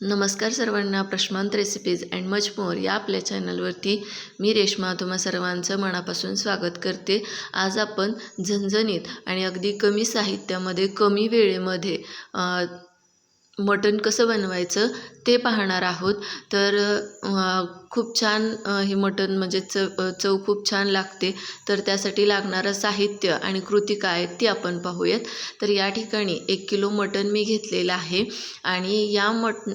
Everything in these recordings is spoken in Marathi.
नमस्कार सर्वांना प्रश्नांत रेसिपीज अँड मच मोर या आपल्या चॅनलवरती मी रेश्मा तुम्हा सर्वांचं मनापासून स्वागत करते. आज आपण झणझणीत आणि अगदी कमी साहित्यामध्ये कमी वेळेमध्ये मटण कसं बनवायचं ते पाहणार आहोत. तर खूप छान हे मटण म्हणजे चव चव खूप छान लागते. तर त्यासाठी लागणारं साहित्य आणि कृती काय आहेत ती आपण पाहूयात. तर या ठिकाणी एक किलो मटण मी घेतलेलं आहे आणि या मट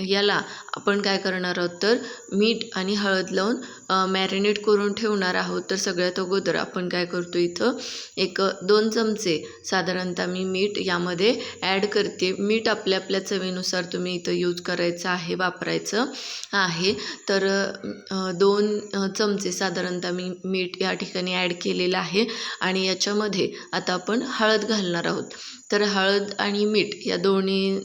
याला आपण काय करणार आहोत तर मीठ आणि हळद लावून मॅरिनेट करून ठेवणार आहोत. तर सगळ्यात अगोदर आपण काय करतो इथं? एक दोन चमचे साधारणतः मी मीठ यामध्ये ॲड करते. मीठ आपल्या आपल्या चवीनुसार तुम्ही इथं यूज करायचं आहे वापरायचं आहे. तर दोन चमचे साधारणतः मी मीठ या ठिकाणी ॲड केलेलं आहे. आणि याच्यामध्ये आता आपण हळद घालणार आहोत. तर हळद आणि मीठ या दोन्ही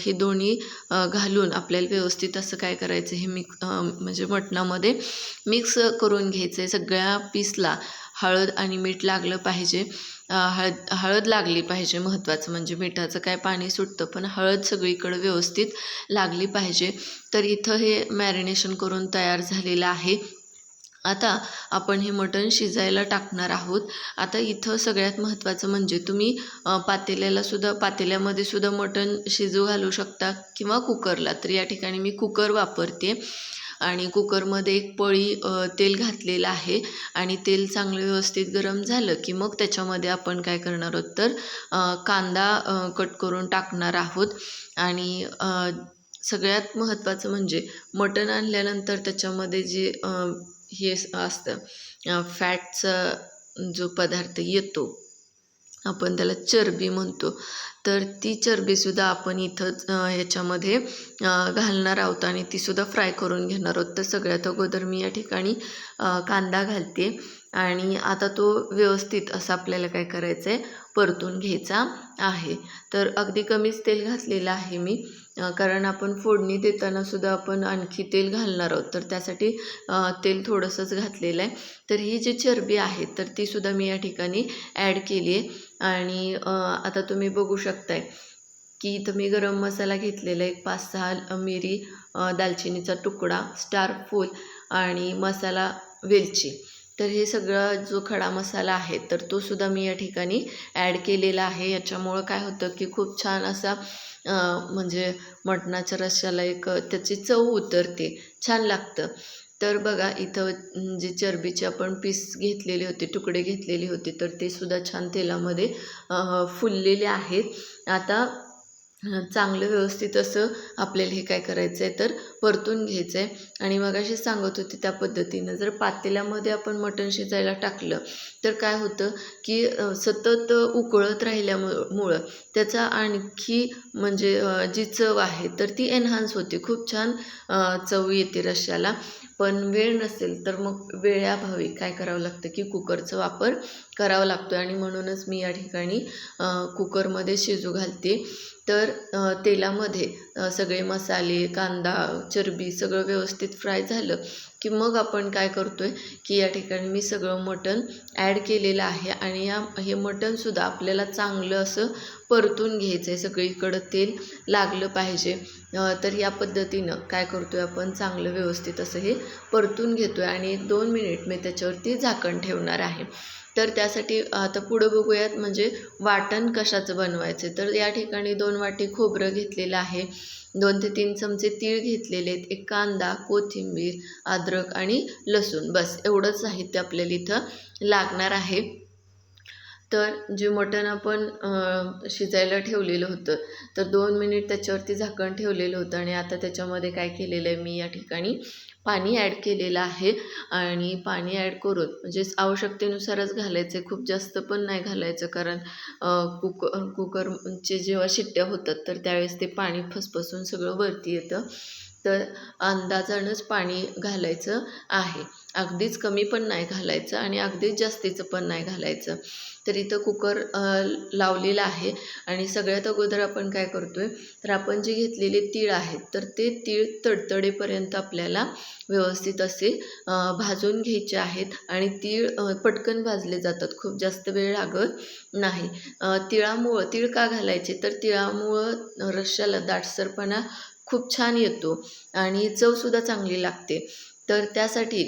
हे दोन्ही घालून आपल्याला व्यवस्थित असं काय करायचं हे मिक्स म्हणजे मटणामध्ये मिक्स करून घ्यायचं आहे. सगळ्या पीसला हळद आणि मीठ लागलं पाहिजे. हळद हळद लागली पाहिजे महत्त्वाचं म्हणजे मिठाचं काय पाणी सुटतं पण हळद सगळीकडं व्यवस्थित लागली पाहिजे. तर इथं हे मॅरिनेशन करून तयार झालेलं आहे. आता आपण हे मटण शिजायला टाकणार आहोत. आता इथं सगळ्यात महत्त्वाचं म्हणजे तुम्ही पातेल्याला सुद्धा पातेल्यामध्ये सुद्धा मटण शिजू घालू शकता किंवा कुकरला. तर या ठिकाणी मी कुकर वापरते. आणि कुकरमध्ये एक पळी तेल घातलेलं आहे आणि तेल चांगलं व्यवस्थित गरम झालं की मग त्याच्यामध्ये आपण काय करणार आहोत तर कांदा कट करून टाकणार आहोत. आणि सगळ्यात महत्त्वाचं म्हणजे मटण आणल्यानंतर त्याच्यामध्ये जे हे असतं. फॅटचा जो पदार्थ येतो आपण त्याला चरबी म्हणतो. तर ती चरबीसुद्धा आपण इथंच ह्याच्यामध्ये घालणार आहोत आणि तीसुद्धा फ्राय करून घेणार आहोत. तर सगळ्यात अगोदर मी या ठिकाणी कांदा घालते आणि आता तो व्यवस्थित असा आपल्याला काय करायचं आहे परतून घ्यायचा आहे. तर अगदी कमीच तेल घातलेलं आहे मी कारण आपण फोडणी देताना सुद्धा आपण आणखी तेल घालणार आहोत. तर त्यासाठी तेल थोडंसंच घातलेलं आहे. तर ही जी चरबी आहे तर तीसुद्धा मी या ठिकाणी ॲड केली आहे. आणि आता तुम्ही बघू शकता शकताय. की इथं मी गरम मसाला घेतलेला एक पाच सहा मिरी दालचिनीचा तुकडा स्टार फूल आणि मसाला वेलची. तर हे सगळं जो खडा मसाला आहे तर तो सुद्धा मी या ठिकाणी ॲड केलेला आहे. याच्यामुळं काय होतं की खूप छान असा म्हणजे मटणाच्या रश्याला एक त्याची चव उतरते. छान लागतं. तर बघा इथं जे चरबीचे आपण पीस घेतलेले होते तुकडे घेतलेले होते तर ते सुद्धा छान तेलामध्ये फुललेले आहेत. आता चांगलं व्यवस्थित असं आपल्याला हे काय करायचं आहे तर परतून घ्यायचं आहे आणि मग अशी सांगत होती त्या पद्धतीनं जर पातेल्यामध्ये आपण मटण शिजायला टाकलं तर काय होतं की सतत उकळत राहिल्यामुळं त्याचा आणखी म्हणजे जी चव आहे तर ती एन्हान्स होते. खूप छान चव येते रश्श्याला. पण वेळ नसेल तर मग वेळाभावी काय करावं लागतं की कुकरचा वापर करावा लागतो आणि म्हणूनच मी या ठिकाणी कुकरमध्ये शिजू घालते. तर तेलामध्ये सगळे मसाले कांदा चरबी सगळं व्यवस्थित फ्राय झालं की मग आपण काय करतो आहे की या ठिकाणी मी सगळं मटण ॲड केलेलं आहे आणि या हे मटणसुद्धा आपल्याला चांगलं असं परतून घ्यायचं आहे सगळीकडं तेल लागलं पाहिजे. तर या पद्धतीनं काय करतो आहे आपण? चांगलं व्यवस्थित असं हे परतून घेतो आहे आणि एक दोन मिनिट मी त्याच्यावरती झाकण ठेवणार आहे. तर त्यासाठी आता पुढं बघूयात म्हणजे वाटण कशाचं बनवायचं? तर या ठिकाणी दोन वाटी खोबरं घेतलेलं आहे. दोन ते तीन चमचे तीळ घेतलेले आहेत. एक कांदा कोथिंबीर अद्रक आणि लसूण. बस एवढंच साहित्य आपल्याला इथं लागणार आहे. तर जे मटण आपण शिजायला ठेवलेलं होतं तर दोन मिनिट त्याच्यावरती झाकण ठेवलेलं होतं आणि आता त्याच्यामध्ये काय केलेलं आहे मी या ठिकाणी पाणी ॲड केलेलं आहे आणि पाणी ॲड करून म्हणजेच आवश्यकतेनुसारच घालायचं खूप जास्त पण नाही घालायचं कारण कुकर कुक कुकरचे जेव्हा शिट्ट्या होतात तर त्यावेळेस ते पाणी फसफसून सगळं वरती येतं. तर अंदाजानंच पाणी घालायचं आहे. अगदीच कमी पण नाही घालायचं आणि अगदीच जास्तीचं पण नाही घालायचं. तर इथं कुकर लावलेलं लावलेला आहे आणि सगळ्यात अगोदर आपण काय करतो आहे तर आपण जे घेतलेले तीळ आहेत तर ते तीळ तडतडेपर्यंत आपल्याला व्यवस्थित असे भाजून घ्यायचे आहेत आणि तीळ पटकन भाजले जातात. खूप जास्त वेळ लागत नाही. तिळामुळं तीळ का घालायचे? तर तिळामुळं रश्याला दाटसरपणा खूप छान येतो आणि चवसुद्धा चांगली लागते. तर त्यासाठी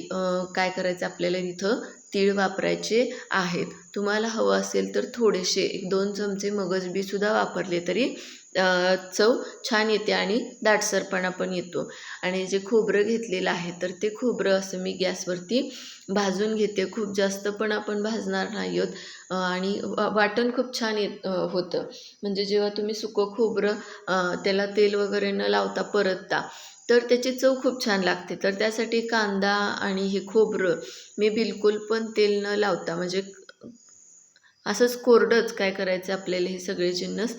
काय करायचं आपल्याला इथं? तीळ वापरायचे आहेत. तुम्हाला हवं असेल तर थोडेसे एक दोन चमचे मगजबीसुद्धा वापरले तरी चव छान येते आणि दाटसरपणा पण येतो. आणि जे खोबरं घेतलेलं आहे तर ते खोबरं असं मी गॅसवरती भाजून घेते. खूप जास्त पण आपण भाजणार नाही आहोत आणि वाटण खूप छान येत होतं. म्हणजे जेव्हा तुम्ही सुकं खोबरं त्याला तेल वगैरे न लावता परतता तर त्याची चव खूप छान लागते. तर त्यासाठी कांदा आणि हे खोबरं मी बिलकुल पण तेल न लावता म्हणजे असंच कोरडंच काय करायचं आपल्याला हे सगळे जिन्नस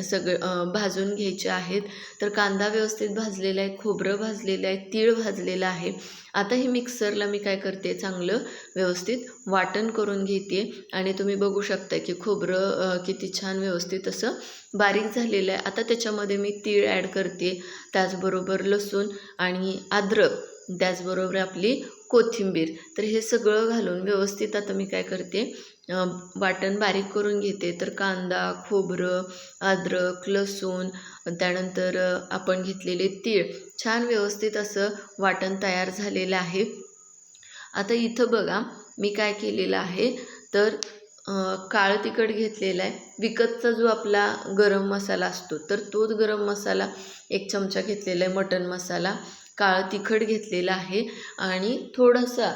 सगळं भाजून घ्यायचे आहेत. तर कांदा व्यवस्थित भाजलेला आहे खोबरं भाजलेलं आहे तीळ भाजलेलं आहे. आता हे मिक्सरला मी काय करते चांगलं व्यवस्थित वाटण करून घेते. आणि तुम्ही बघू शकता की खोबरं किती छान व्यवस्थित असं बारीक झालेलं आहे. आता त्याच्यामध्ये मी तीळ ॲड करते त्याचबरोबर लसूण आणि अद्रक त्याचबरोबर आपली कोथिंबीर. तर हे सगळं घालून व्यवस्थित आता मी काय करते वाटण बारीक करून घेते. तर कांदा खोबरं अद्रक लसूण त्यानंतर आपण घेतलेले तीळ. छान व्यवस्थित असं वाटण तयार झालेलं आहे. आता इथं बघा मी काय केलेलं आहे. तर काळं तिखट घेतलेलं आहे. विकतचा जो आपला गरम मसाला असतो तर तोच गरम मसाला एक चमचा घेतलेला आहे मटण मसाला. काळं तिखट घेतलेलं आहे. आणि थोडासा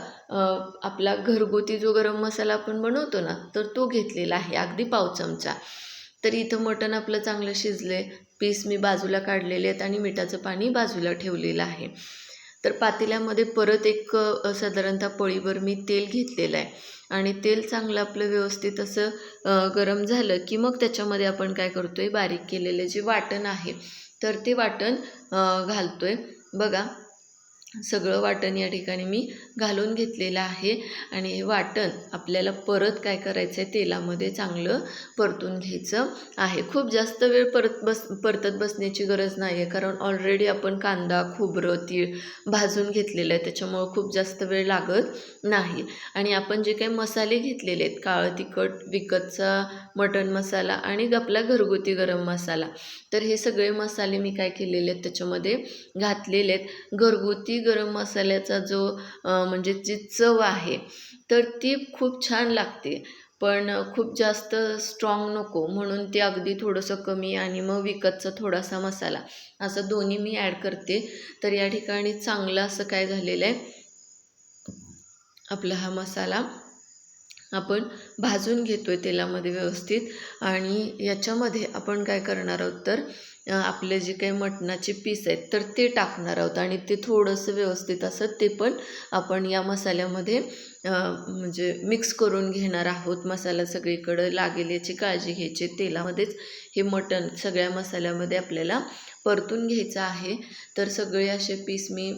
आपला घरगुती जो गरम मसाला आपण बनवतो ना तर तो घेतलेला आहे अगदी पाव चमचा. तर इथं मटण आपलं चांगलं शिजले पीस मी बाजूला काढलेले आहेत आणि मिठाचं पाणी बाजूला ठेवलेलं आहे. तर पातेल्यामध्ये परत एक साधारणतः पळीभर मी तेल घेतलेलं आहे. आणि तेल चांगलं आपलं व्यवस्थित असं गरम झालं की मग त्याच्यामध्ये आपण काय करतो आहे बारीक केलेले जे वाटण आहे तर ते वाटण घालतो आहे बघा. सगळं वाटण या ठिकाणी मी घालून घेतलेलं आहे. आणि हे वाटण आपल्याला परत काय करायचं आहे तेलामध्ये चांगलं परतून घ्यायचं आहे. खूप जास्त वेळ परत बस परतत बसण्याची गरज नाही आहे कारण ऑलरेडी आपण कांदा खोबरं तीळ भाजून घेतलेलं आहे. त्याच्यामुळं खूप जास्त वेळ लागत नाही. आणि आपण जे काही मसाले घेतलेले आहेत काळं तिखट विकतचा मटण मसाला आणि आपला घरगुती गरम मसाला तर हे सगळे मसाले मी काय केलेले आहेत त्याच्यामध्ये घातलेले आहेत. घरगुती गरम मसाल्याचा जो म्हणजे जी चव आहे तर ती खूप छान लागते. पण खूप जास्त स्ट्रॉंग नको म्हणून ते अगदी थोडंसं कमी आणि मग विकतचा थोडासा मसाला. असं दोन्ही मी ॲड करते. तर या ठिकाणी चांगलं असं काय झालेलं आहे? आपला हा मसाला आपण भाजून घेतो आहे तेलामध्ये व्यवस्थित. आणि याच्यामध्ये आपण काय करणार आहोत तर आपले जे काही मटणाचे पीस आहेत तर ते टाकणार आहोत. आणि ते थोडंसं व्यवस्थित असं ते पण आपण या मसाल्यामध्ये म्हणजे मिक्स करून घेणार आहोत. मसाला सगळीकडं लागेल याची काळजी घ्यायची. तेलामध्येच हे मटण सगळ्या मसाल्यामध्ये आपल्याला परतून घ्यायचं आहे तर सगळे असे पीस मी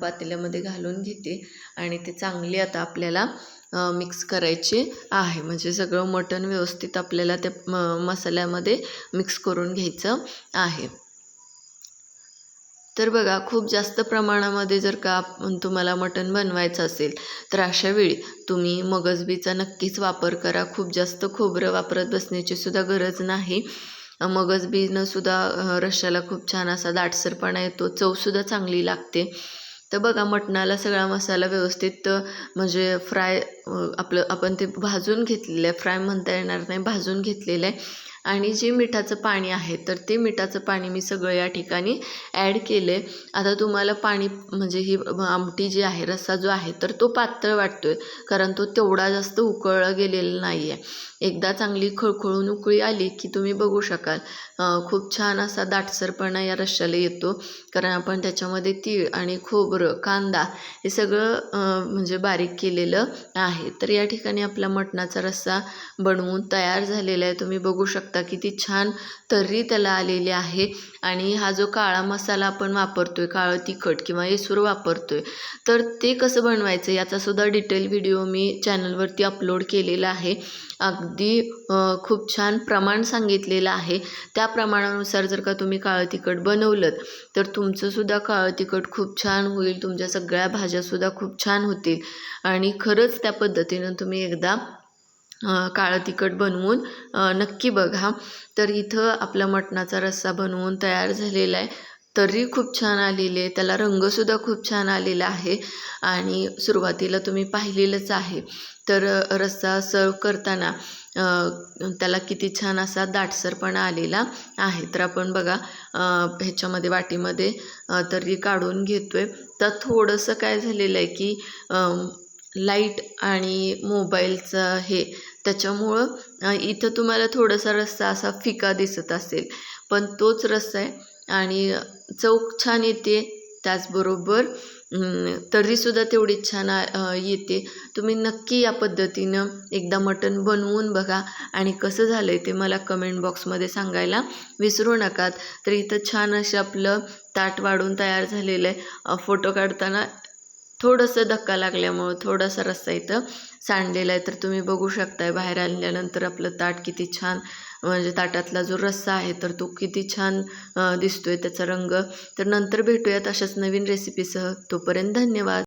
पातेल्यामध्ये घालून घेते आणि ते चांगले आता आपल्याला मिक्स करायचे आहे. म्हणजे सगळं मटण व्यवस्थित आपल्याला त्या म मसाल्यामध्ये मिक्स करून घ्यायचं आहे. तर बघा खूप जास्त प्रमाणामध्ये जर का तुम्हाला मटण बनवायचं असेल तर अशा वेळी तुम्ही मगजबीचा नक्कीच वापर करा. खूप जास्त खोबरं वापरत बसण्याची सुद्धा गरज नाही. मगज बीजनंसुद्धा रश्श्याला खूप छान असा दाटसरपणा येतो चवसुद्धा चांगली लागते. तर बघा मटणाला सगळा मसाला व्यवस्थित म्हणजे फ्राय आपलं आपण ते भाजून घेतलेलं आहे फ्राय म्हणता येणार नाही भाजून घेतलेलं आहे. आणि जे मिठाचं पाणी आहे तर ते मिठाचं पाणी मी सगळं या ठिकाणी ॲड केलं आहे आता तुम्हाला पाणी म्हणजे ही आमटी जी आहे रस्सा जो आहे तर तो पातळ वाटतो आहे कारण तो तेवढा जास्त उकळला गेलेला नाही आहे एकदा चांगली खळखळून उकळी आली की तुम्ही बघू शकाल. खूप छान असा दाटसरपणा या रश्श्याला येतो कारण आपण त्याच्यामध्ये तीळ आणि खोबरं कांदा हे सगळं म्हणजे बारीक केलेलं आहे. तर या ठिकाणी आपला मटणाचा रस्सा बनवून तयार झालेला आहे तुम्ही बघू शकता. शकता. किती छान तर्री त्याला आलेली आहे. आणि हा जो काळा मसाला आपण वापरतो आहे काळं तिखट किंवा येसूर वापरतो आहे तर ते कसं बनवायचं याचासुद्धा डिटेल व्हिडिओ मी चॅनलवरती अपलोड केलेला आहे. अगदी खूप छान प्रमाण सांगितलेलं आहे. त्या प्रमाणानुसार जर का तुम्ही काळं तिखट बनवलं तर तुमचंसुद्धा काळं तिखट खूप छान होईल तुमच्या सगळ्या भाज्यासुद्धा खूप छान होतील. आणि खरंच त्या पद्धतीनं तुम्ही एकदा काळं तिखट बनवून नक्की बघा. तर इथं आपला मटणाचा रस्सा बनवून तयार झालेला आहे. तर्री खूप छान आलेली आहे. त्याला रंगसुद्धा खूप छान आलेला आहे. आणि सुरुवातीला तुम्ही पाहिलेलंच आहे. तर रस्सा सर्व करताना त्याला किती छान असा दाटसरपणा आलेला आहे. तर आपण बघा ह्याच्यामध्ये वाटीमध्ये तर्री काढून आहे तर थोडंसं काय झालेलं आहे की लाइट आणि मोबाईलचं हे त्याच्यामुळं इथं तुम्हाला थोडासा रस्सा असा फिका दिसत असेल. पण तोच रस्सा आहे आणि चव छान येते. त्याचबरोबर तर्रीसुद्धा तेवढी छान येते. तुम्ही नक्की या पद्धतीनं एकदा मटण बनवून बघा. आणि कसं झालं आहे ते मला कमेंट बॉक्समध्ये सांगायला विसरू नकात तर इथं छान असे आपलं ताट वाढून तयार झालेलं आहे. फोटो काढताना थोडंसं धक्का लागल्यामुळं थोडासा रस्सा इथं सांडलेला आहे. तर तुम्ही बघू शकताय बाहेर आणल्यानंतर आपलं ताट किती छान म्हणजे ताटातला जो रस्सा आहे तर तो किती छान दिसतोय त्याचा रंग. तर नंतर भेटूयात अशाच नवीन रेसिपीसह तोपर्यंत धन्यवाद.